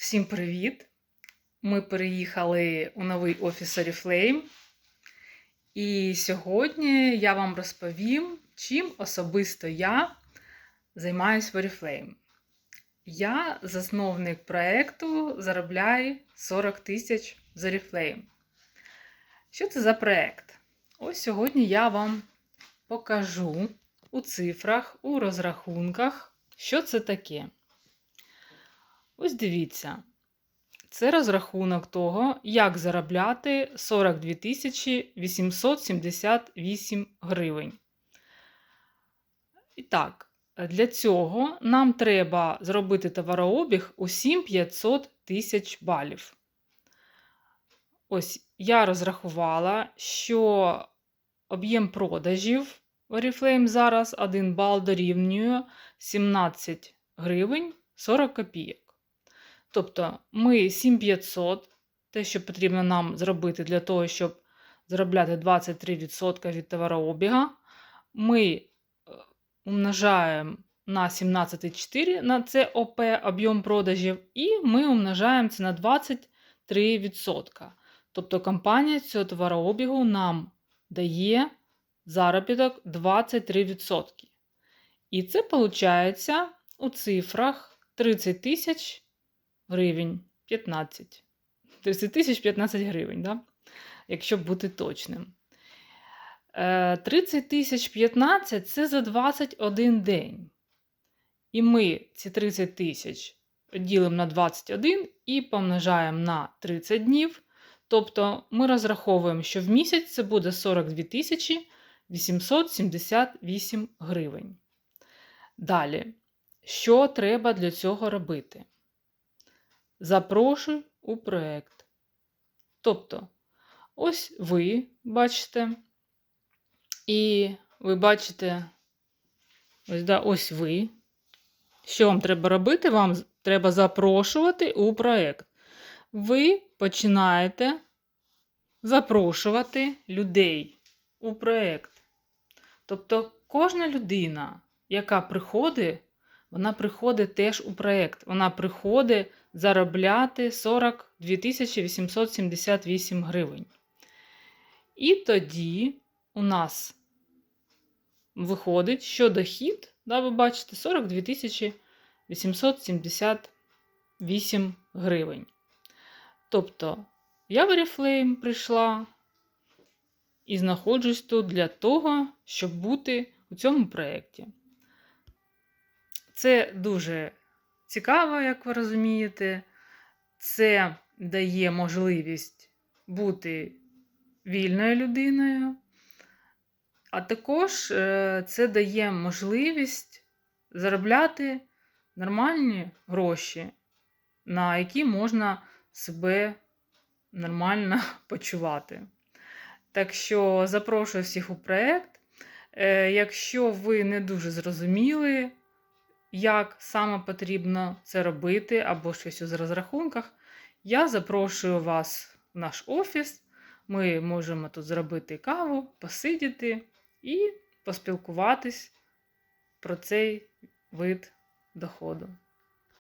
Всім привіт! Ми переїхали у новий офіс Oriflame. І сьогодні я вам розповім, чим особисто я займаюсь в Oriflame. Я засновник проєкту заробляй 40 тисяч з Oriflame. Що це за проєкт? Ось сьогодні я вам покажу у цифрах, у розрахунках, що це таке. Ось дивіться, це розрахунок того, як заробляти 42 878 гривень. І так, для цього нам треба зробити товарообіг у 7500 тисяч балів. Ось я розрахувала, що об'єм продажів Oriflame зараз 1 бал дорівнює 17 гривень 40 копійок. Тобто ми 7500, те, що потрібно нам зробити для того, щоб заробляти 23% від товарообіга, ми умножаємо на 17,4 на це ОП об'єм продажів, і ми умножаємо це на 23%. Тобто компанія цього товарообігу нам дає заробіток 23%. І це виходить у цифрах 30 тисяч гривень 15. 30 тисяч 15 гривень, да? якщо бути точним. 30 тисяч 15 це за 21 день. І ми ці 30 тисяч ділимо на 21 і помножаємо на 30 днів. Тобто ми розраховуємо, що в місяць це буде 42 тисячі 878 гривень. Далі, що треба для цього робити? Запрошуй у проєкт. Тобто, ось ви бачите, і ви бачите, ось, да, ось ви. Що вам треба робити? Вам треба запрошувати у проєкт. Ви починаєте запрошувати людей у проєкт. Тобто, кожна людина, яка приходить, вона приходить теж у проєкт. Вона приходить заробляти 42 878 гривень. І тоді у нас виходить, що дохід, да, ви бачите, 42 878 гривень. Тобто, я в Oriflame прийшла і знаходжусь тут для того, щоб бути у цьому проєкті. Це дуже цікаво, як ви розумієте. Це дає можливість бути вільною людиною, а також е, це дає можливість заробляти нормальні гроші, на які можна себе нормально почувати. Так що запрошую всіх у проєкт. Е, якщо ви не дуже зрозуміли, як саме потрібно це робити, або щось у розрахунках, я запрошую вас в наш офіс. Ми можемо тут зробити каву, посидіти і поспілкуватись про цей вид доходу.